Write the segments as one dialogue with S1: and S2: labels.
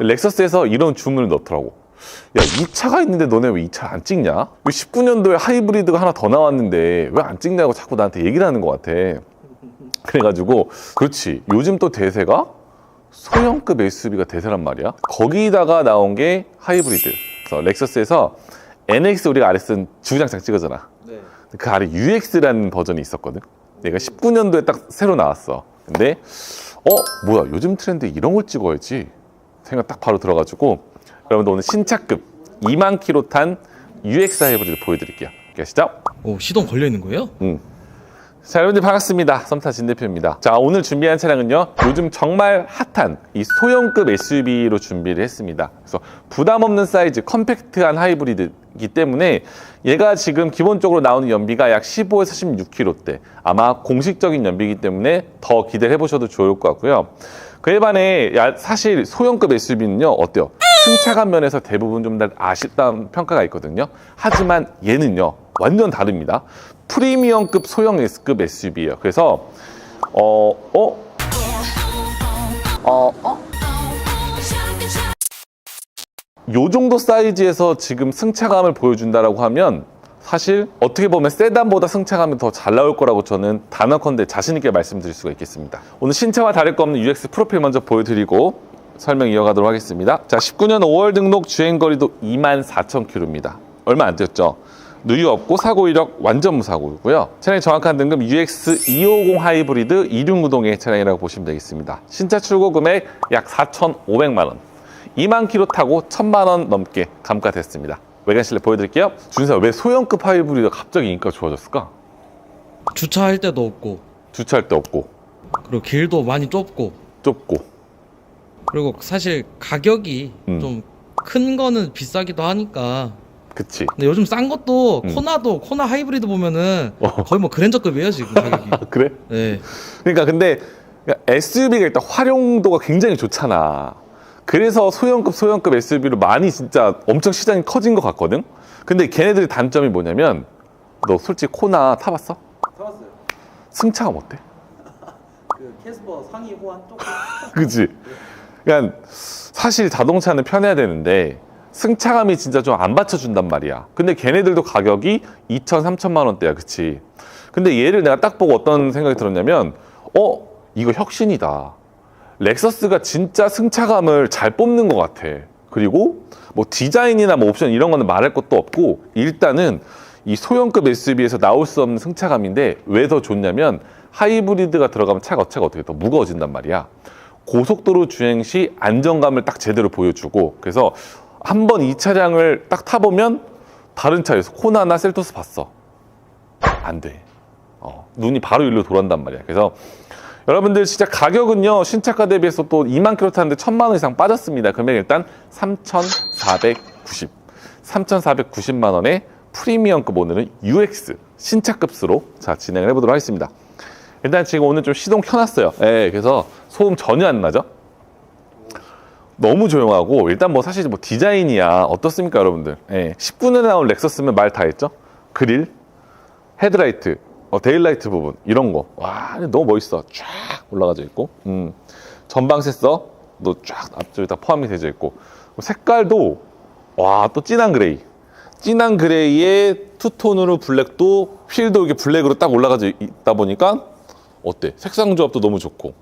S1: 렉서스에서 이런 주문을 넣더라고. 야, 이 차가 있는데 너네 왜 이 차 안 찍냐? 왜 19년도에 하이브리드가 하나 더 나왔는데 왜 안 찍냐고 자꾸 나한테 얘기를 하는 것 같아. 그래가지고, 그렇지. 요즘 또 대세가 소형급 SUV가 대세란 말이야. 거기다가 나온 게 하이브리드. 그래서 렉서스에서 NX 우리가 아래 쓴 주구장창 찍어잖아.
S2: 네.
S1: 그 아래 UX라는 버전이 있었거든. 얘가 19년도에 딱 새로 나왔어. 근데 어 뭐야 요즘 트렌드 이런 걸 찍어야지 생각 딱 바로 들어가지고 여러분들 오늘 신차급 2만 킬로 탄 UX 하이브리드 보여드릴게요. 계시죠?
S2: 오 시동 걸려 있는 거예요?
S1: 음. 자, 여러분들 반갑습니다. 썸타 진 대표입니다. 자, 오늘 준비한 차량은요. 요즘 정말 핫한 이 소형급 SUV로 준비를 했습니다. 그래서 부담 없는 사이즈, 컴팩트한 하이브리드이기 때문에 얘가 지금 기본적으로 나오는 연비가 약 15에서 16km대. 아마 공식적인 연비이기 때문에 더 기대를 해 보셔도 좋을 것 같고요. 그에 반해 야, 사실 소형급 SUV는요. 어때요? 승차감 면에서 대부분 좀 더 아쉽다는 평가가 있거든요. 하지만 얘는요. 완전 다릅니다. 프리미엄급 소형 S급 SUV예요. 그래서 어, 어, 어, 어? 요 정도 사이즈에서 지금 승차감을 보여준다라고 하면 사실 어떻게 보면 세단보다 승차감이 더 잘 나올 거라고 저는 단언컨대 자신 있게 말씀드릴 수가 있겠습니다. 오늘 신차와 다를 거 없는 UX 프로필 먼저 보여드리고 설명 이어가도록 하겠습니다. 자, 19년 5월 등록 주행 거리도 24,000km입니다. 얼마 안 됐죠? 누유 없고 사고 이력 완전 무사고고요. 차량의 정확한 등급 UX 250 하이브리드 2륜구동의 차량이라고 보시면 되겠습니다. 신차 출고 금액 약 4,500만 원. 2만 킬로 타고 1,000만 원 넘게 감가됐습니다. 외관 실내 보여드릴게요. 준사 왜 소형급 하이브리드가 갑자기 인기가 좋아졌을까?
S2: 주차할 데도 없고
S1: 주차할 데 없고
S2: 그리고 길도 많이 좁고
S1: 좁고
S2: 그리고 사실 가격이
S1: 음.
S2: 좀 큰 거는 비싸기도 하니까
S1: 그치
S2: 근데 요즘 싼 것도
S1: 음.
S2: 코나도 코나 하이브리드 보면은
S1: 어.
S2: 거의 뭐 그랜저급이에요 지금 가격이
S1: 그래?
S2: 네.
S1: 그러니까 근데 SUV가 일단 활용도가 굉장히 좋잖아. 그래서 소형급 소형급 SUV로 많이 진짜 엄청 시장이 커진 것 같거든. 근데 걔네들의 단점이 뭐냐면 너 솔직히 코나 타봤어?
S3: 타봤어요.
S1: 승차감 어때?
S3: 그 캐스퍼 상위 호환 조금
S1: 그지? 그러니까 사실 자동차는 편해야 되는데 승차감이 진짜 좀 안 받쳐준단 말이야. 근데 걔네들도 가격이 2천, 3천만 원대야, 그치? 근데 얘를 내가 딱 보고 어떤 생각이 들었냐면, 어, 이거 혁신이다. 렉서스가 진짜 승차감을 잘 뽑는 것 같아. 그리고 뭐 디자인이나 뭐 옵션 이런 거는 말할 것도 없고, 일단은 이 소형급 SUV에서 나올 수 없는 승차감인데 왜 더 좋냐면 하이브리드가 들어가면 차가 어차가 어떻게 더 무거워진단 말이야. 고속도로 주행 시 안정감을 딱 제대로 보여주고 그래서 한 번 이 차량을 딱 타보면 다른 차에서 코나나 셀토스 봤어 안 돼. 어, 눈이 바로 일로 돌아온단 말이야. 그래서 여러분들 진짜 가격은요 신차가 대비해서 또 2만 킬로 타는데 1천만 원 이상 빠졌습니다. 금액 일단 3,490, 3,490만 원의 프리미엄급 오늘은 UX 신차급수로 자 진행을 해보도록 하겠습니다. 일단 지금 오늘 좀 시동 켜놨어요. 예, 그래서 소음 전혀 안 나죠? 너무 조용하고 일단 뭐 사실 뭐 디자인이야 어떻습니까 여러분들? 예, 19년에 나온 렉서스면 말 다 했죠? 그릴, 헤드라이트, 어, 데일라이트 부분 이런 거. 와 너무 멋있어. 쫙 올라가져 있고, 음, 전방 센서도 쫙 앞쪽에 다 포함이 되어 있고 색깔도 와 또 진한 그레이. 진한 그레이에 투톤으로 블랙도 휠도 이렇게 블랙으로 딱 올라가져 있다 보니까 어때? 색상 조합도 너무 좋고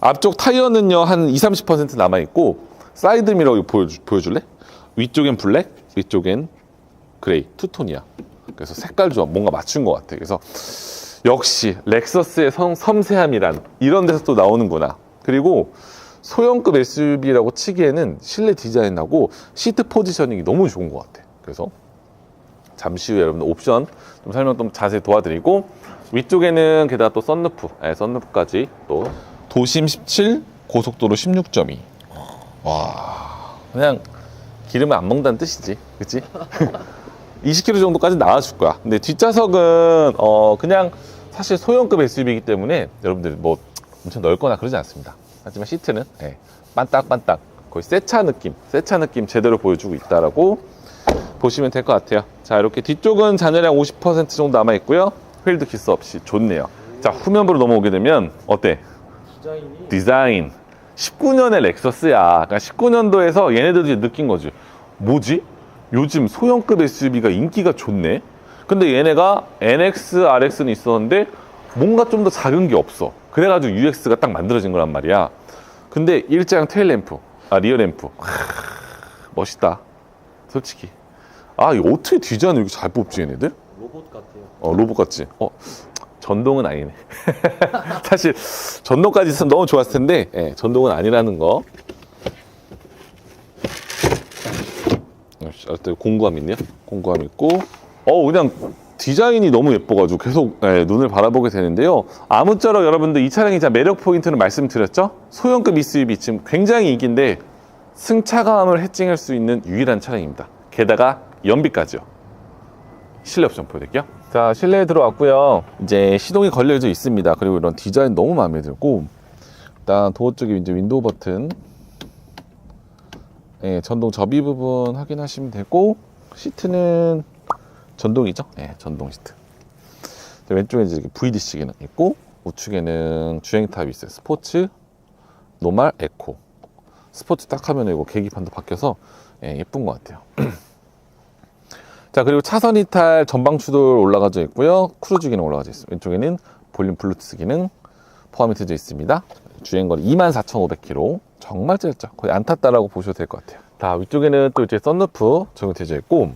S1: 앞쪽 타이어는요 한 2, 30% 남아 있고 사이드 미러 보여줄래? 위쪽엔 블랙, 위쪽엔 그레이 투톤이야. 그래서 색깔 조합 뭔가 맞춘 것 같아. 그래서 역시 렉서스의 성, 섬세함이란 이런 데서 또 나오는구나. 그리고 소형급 SUV라고 치기에는 실내 디자인하고 시트 포지셔닝이 너무 좋은 것 같아. 그래서 잠시 후에 여러분 옵션 좀 설명 좀 자세히 도와드리고 위쪽에는 게다가 또 썬루프, 네, 썬루프까지 또 도심 17, 고속도로 16.2. 와, 그냥 기름을 안 먹는다는 뜻이지, 그렇지? 20km 정도까지 나와줄 거야. 근데 뒷좌석은 어 그냥 사실 소형급 SUV이기 때문에 여러분들 뭐 엄청 넓거나 그러지 않습니다. 하지만 시트는 예, 반딱반딱 거의 새 차 느낌, 새 차 느낌 제대로 보여주고 있다라고 보시면 될 것 같아요. 자, 이렇게 뒤쪽은 잔여량 50% 정도 남아 있고요. 휠드 키스 없이 좋네요. 자, 후면부로 넘어오게 되면 어때?
S3: 디자인이
S1: 디자인 19년의 렉서스야. 그러니까 19년도에서 얘네들도 이제 느낀 거지. 뭐지? 요즘 소형급 SUV가 인기가 좋네. 근데 얘네가 NX, RX는 있었는데 뭔가 좀 더 작은 게 없어. 그래가지고 UX가 딱 만들어진 거란 말이야. 근데 일자형 테일 램프, 아 리어 램프, 하, 멋있다. 솔직히. 아 이거 어떻게 디자인을 이렇게 잘 뽑지 얘네들?
S3: 로봇 같아요.
S1: 어 로봇 같지? 어 전동은 아니네. 사실 전동까지 있으면 너무 좋았을 텐데 예, 전동은 아니라는 거. 어때 공구함 있네요. 공구함 있고, 어 그냥 디자인이 너무 예뻐가지고 계속 예, 눈을 바라보게 되는데요. 아무쪼록 여러분들 이 차량의 매력 포인트는 말씀드렸죠. 소형급 SUV 지금 굉장히 인기인데 승차감을 해칭할 수 있는 유일한 차량입니다. 게다가 연비까지요. 실내 옵션 보여드릴게요. 자, 실내에 들어왔고요. 이제 시동이 걸려져 있습니다. 그리고 이런 디자인 너무 마음에 들고, 일단 도어 쪽에 이제 윈도우 버튼, 예, 전동 접이 부분 확인하시면 되고, 시트는 전동이죠? 예, 전동 시트. 자, 왼쪽에 이제 VDC 기능 있고, 우측에는 주행 탑이 있어요. 스포츠, 노말, 에코. 스포츠 딱 하면 이거 계기판도 바뀌어서 예, 예쁜 것 같아요. 자 그리고 차선 이탈 전방 추돌 올라가져 있고요 크루즈 기능 올라가져 있습니다 왼쪽에는 볼륨 블루투스 기능 포함이 되어 있습니다 주행거리 24,500km 정말 짧죠. 거의 안 탔다라고 보셔도 될 것 같아요. 자 위쪽에는 또 이제 썬루프 적용되어 있고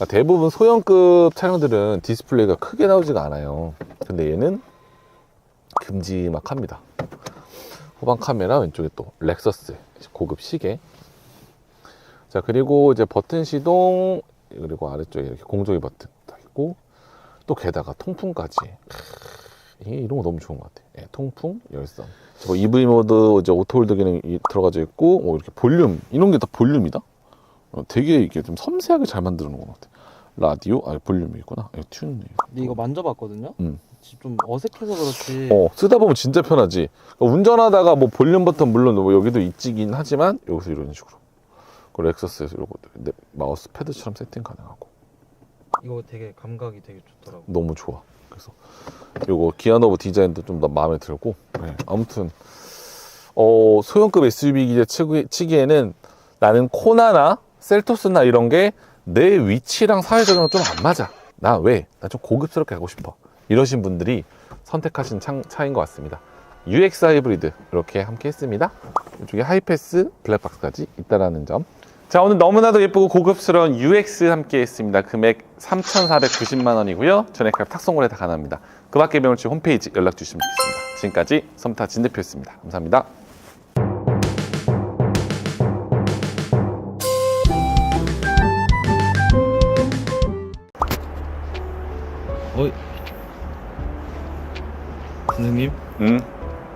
S1: 아, 대부분 소형급 차량들은 디스플레이가 크게 나오지가 않아요. 근데 얘는 금지막합니다. 후방 카메라 왼쪽에 또 렉서스 고급 시계. 자 그리고 이제 버튼 시동 그리고 아래쪽에 이렇게 공조기 버튼 딱 있고 또 게다가 통풍까지. 크, 이런 거 너무 좋은 것 같아 예, 통풍 열선 저 EV 모드 이제 오토홀드 기능이 들어가져 있고 뭐 이렇게 볼륨 이런 게 다 볼륨이다 어, 되게 이게 좀 섬세하게 잘 만들어 놓은 것 같아 라디오 아 볼륨이 있구나 이거 튠
S3: 근데 이거 만져봤거든요.
S1: 음.
S3: 좀 어색해서 그렇지.
S1: 어, 쓰다 보면 진짜 편하지. 그러니까 운전하다가 뭐 볼륨 버튼 물론 뭐 여기도 있긴 하지만 여기서 이런 식으로. 그 렉서스에서 이거 내 마우스 패드처럼 세팅 가능하고
S3: 이거 되게 감각이 되게 좋더라고.
S1: 너무 좋아. 그래서 요거 기아 노브 디자인도 좀 더 마음에 들고. 네, 아무튼 어, 소형급 SUV 기재 치기- 치기에는 나는 코나나 셀토스나 이런 게 내 위치랑 사회적으로 좀 안 맞아. 나 왜? 나 좀 고급스럽게 가고 싶어. 이러신 분들이 선택하신 창- 차인 것 같습니다. UX 하이브리드 이렇게 함께 했습니다. 이쪽에 하이패스 블랙박스까지 있다라는 점. 자 오늘 너무나도 예쁘고 고급스러운 UX 함께 했습니다. 금액 3,490만 원이고요. 전액값 탁송거래 다 가능합니다. 그 밖에 배울지 홈페이지 연락 주시면 되겠습니다. 지금까지 썸타 진 대표였습니다. 감사합니다.
S2: 어이. 선생님,
S1: 응?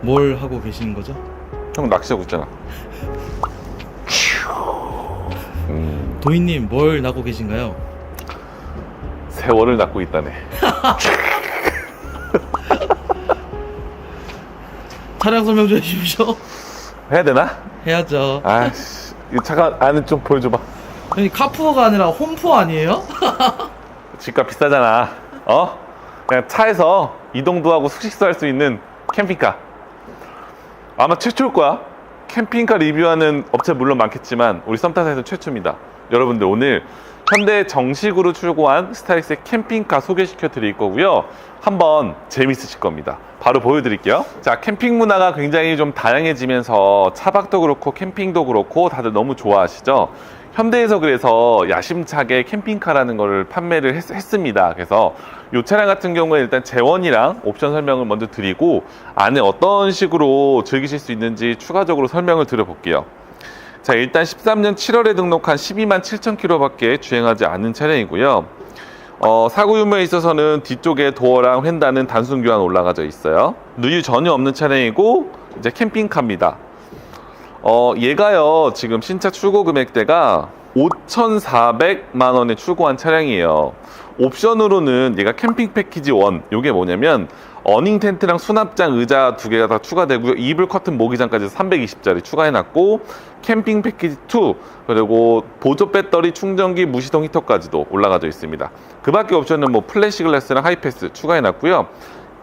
S2: 뭘 하고 계시는 거죠?
S1: 형 낚시하고 있잖아.
S2: 도희님, 뭘 나고 계신가요?
S1: 세월을 낚고 있다네.
S2: 차량 설명 좀 해주십시오.
S1: 해야 되나?
S2: 해야죠.
S1: 아씨, 이 차가 안에 좀 보여줘봐.
S2: 아니, 카푸어가 아니라 홈푸어 아니에요?
S1: 집값 비싸잖아. 어? 그냥 차에서 이동도 하고 숙식도 할 수 있는 캠핑카. 아마 최초일 거야. 캠핑카 리뷰하는 업체 물론 많겠지만 우리 썸타사에서 최초입니다. 여러분들 오늘 현대 정식으로 출고한 스타렉스의 캠핑카 소개시켜 드릴 거고요. 한번 재밌으실 겁니다. 바로 보여드릴게요. 자, 캠핑 문화가 굉장히 좀 다양해지면서 차박도 그렇고 캠핑도 그렇고 다들 너무 좋아하시죠? 현대에서 그래서 야심차게 캠핑카라는 거를 판매를 했, 습니다 그래서 이 차량 같은 경우에 일단 재원이랑 옵션 설명을 먼저 드리고 안에 어떤 식으로 즐기실 수 있는지 추가적으로 설명을 드려볼게요. 자, 일단 13년 7월에 등록한 12만 7천 킬로밖에 주행하지 않은 차량이고요. 어, 사고 유무에 있어서는 뒤쪽에 도어랑 휀다는 단순 교환 올라가져 있어요. 누유 전혀 없는 차량이고 이제 캠핑카입니다. 어, 얘가요, 지금 신차 출고 금액대가 5,400만 원에 출고한 차량이에요. 옵션으로는 얘가 캠핑 패키지 1, 요게 뭐냐면 어닝 텐트랑 수납장 의자 두 개가 다 추가되고요. 이불 커튼 모기장까지 320짜리 추가해놨고 캠핑 패키지 2 그리고 보조 배터리 충전기 무시동 히터까지도 올라가져 있습니다. 그 밖에 옵션은 뭐 플래시 글라스랑 하이패스 추가해놨고요.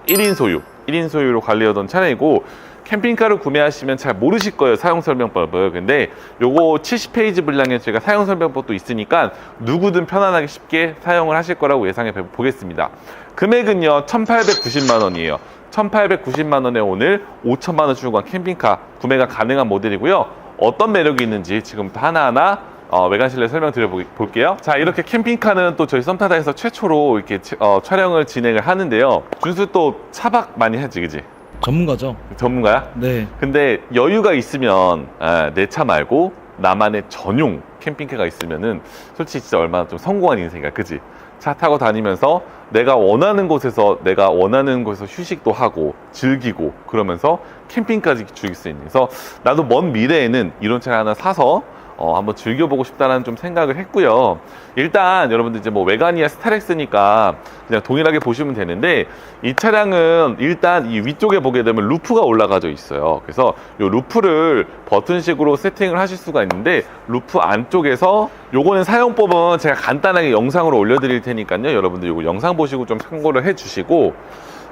S1: 1인 소유, 1인 소유로 관리하던 차량이고 캠핑카를 구매하시면 잘 모르실 거예요 사용 설명법을 근데 요거 70페이지 분량의 제가 사용 설명법도 있으니까 누구든 편안하게 쉽게 사용을 하실 거라고 예상해 보- 보겠습니다 금액은요 1890만 원이에요 1890만 원에 오늘 5천만 원간 캠핑카 구매가 가능한 모델이고요 어떤 매력이 있는지 지금부터 하나하나 어, 외관 실내 설명드려 보- 볼게요. 자, 이렇게 캠핑카는 또 저희 썸타다에서 최초로 이렇게 치- 어, 촬영을 진행을 하는데요. 준수 또 차박 많이 하지, 그지?
S2: 전문가죠?
S1: 전문가야?
S2: 네.
S1: 근데 여유가 있으면 아, 내차 말고 나만의 전용 캠핑카가 있으면은 솔직히 진짜 얼마나 좀 성공한 인생이야, 그지? 차 타고 다니면서 내가 원하는 곳에서 내가 원하는 곳에서 휴식도 하고 즐기고 그러면서 캠핑까지 즐길 수 있는. 그래서 나도 먼 미래에는 이런 차를 하나 사서 어, 한번 즐겨보고 싶다는 좀 생각을 했고요. 일단 여러분들 이제 뭐 외관이야 스타렉스니까 그냥 동일하게 보시면 되는데 이 차량은 일단 이 위쪽에 보게 되면 루프가 올라가져 있어요. 그래서 이 루프를 버튼식으로 세팅을 하실 수가 있는데 루프 안쪽에서 요거는 사용법은 제가 간단하게 영상으로 올려드릴 테니까요. 여러분들 요거 영상 보시고 좀 참고를 해주시고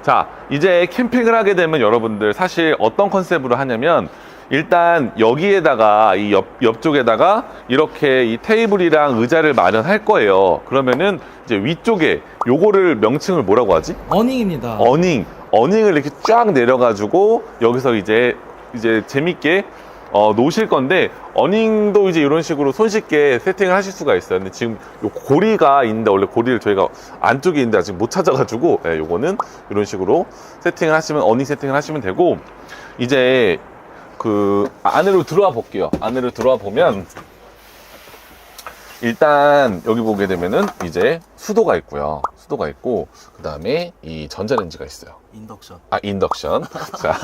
S1: 자 이제 캠핑을 하게 되면 여러분들 사실 어떤 컨셉으로 하냐면 일단 여기에다가 이 옆, 옆쪽에다가 이렇게 이 테이블이랑 의자를 마련할 거예요. 그러면은 이제 위쪽에 요거를 명칭을 뭐라고 하지?
S2: 어닝입니다.
S1: 어닝, 어닝을 이렇게 쫙 내려가지고 여기서 이제 이제 재밌게 어, 놓으실 건데 어닝도 이제 이런 식으로 손쉽게 세팅을 하실 수가 있어요. 근데 지금 요 고리가 있는데 원래 고리를 저희가 안쪽에 있는데 아직 못 찾아가지고 예, 요거는 이런 식으로 세팅을 하시면 어닝 세팅을 하시면 되고 이제 그 안으로 들어와 볼게요. 안으로 들어와 보면 일단 여기 보게 되면은 이제 수도가 있고요. 수도가 있고 그 다음에 이 전자레인지가 있어요.
S2: 인덕션.
S1: 아 인덕션. 자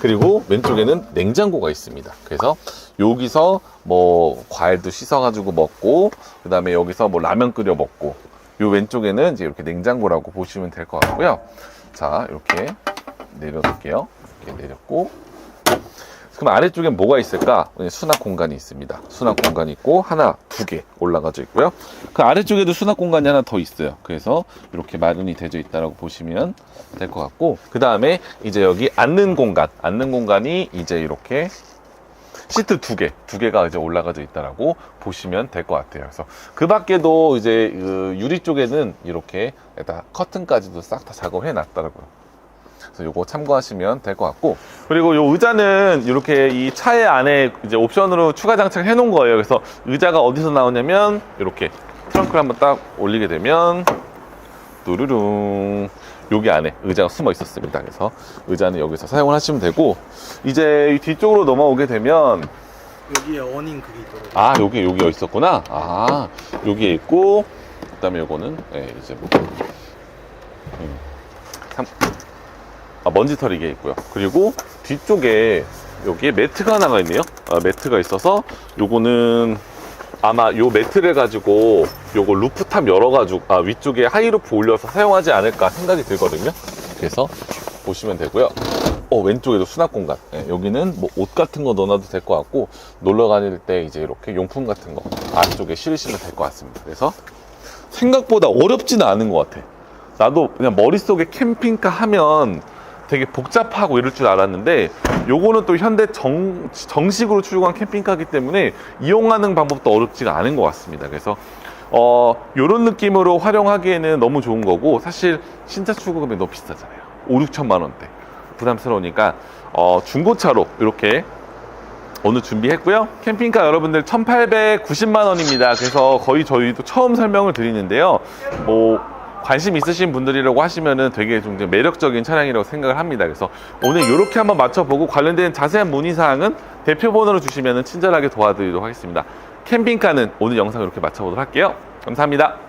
S1: 그리고 왼쪽에는 냉장고가 있습니다. 그래서 여기서 뭐 과일도 씻어 가지고 먹고 그 다음에 여기서 뭐 라면 끓여 먹고 요 왼쪽에는 이제 이렇게 냉장고라고 보시면 될 것 같고요. 자 이렇게 내려놓을게요. 이렇게 내렸고 그럼 아래쪽엔 뭐가 있을까? 수납 공간이 있습니다. 수납 공간이 있고 하나, 두 개 올라가져 있고요. 그 아래쪽에도 수납 공간이 하나 더 있어요. 그래서 이렇게 마련이 되어 있다고 보시면 될 것 같고 그 다음에 이제 여기 앉는 공간, 앉는 공간이 이제 이렇게 시트 두 개, 두 개가 이제 올라가져 있다라고 보시면 될 것 같아요. 그래서 그 밖에도 이제 그 유리 쪽에는 이렇게 다 커튼까지도 싹 다 작업해 놨더라고요. 그래서 요거 참고하시면 될 것 같고. 그리고 요 의자는 이렇게 이 차의 안에 이제 옵션으로 추가 장착을 해 놓은 거예요. 그래서 의자가 어디서 나오냐면 이렇게 트렁크를 한번 딱 올리게 되면 뚜루룽 여기 안에 의자가 숨어 있었습니다. 그래서 의자는 여기서 사용을 하시면 되고 이제 이 뒤쪽으로 넘어오게 되면
S2: 여기에 어닝 그게 있더라고요.
S1: 아 여기 여기가 있었구나. 아 여기에 있고 그다음에 요거는 예, 이제 뭐 음, 삼- 아, 먼지 털이게 있고요. 그리고 뒤쪽에 여기에 매트가 하나가 있네요. 아, 매트가 있어서 요거는 아마 요 매트를 가지고 요거 루프탑 열어가지고 아 위쪽에 하이루프 올려서 사용하지 않을까 생각이 들거든요. 그래서 보시면 되고요. 어 왼쪽에도 수납 공간. 예, 여기는 뭐 옷 같은 거 넣어놔도 될 것 같고 놀러 다닐 때 이제 이렇게 용품 같은 거 안쪽에 실으시면 될 것 같습니다. 그래서 생각보다 어렵지는 않은 것 같아. 나도 그냥 머릿속에 캠핑카 하면 되게 복잡하고 이럴 줄 알았는데 요거는 또 현대 정, 정식으로 출고한 캠핑카이기 때문에 이용하는 방법도 어렵지가 않은 것 같습니다 그래서 어 요런 느낌으로 활용하기에는 너무 좋은 거고 사실 신차 출고금이 너무 비싸잖아요 5, 6천만 원대 부담스러우니까 어 중고차로 이렇게 오늘 준비했고요. 캠핑카 여러분들 1,890만 원입니다. 그래서 거의 저희도 처음 설명을 드리는데요. 뭐 관심 있으신 분들이라고 하시면은 되게 좀 매력적인 차량이라고 생각을 합니다. 그래서 오늘 이렇게 한번 맞춰보고 관련된 자세한 문의 사항은 대표 번호로 주시면은 친절하게 도와드리도록 하겠습니다. 캠핑카는 오늘 영상 이렇게 맞춰보도록 할게요. 감사합니다.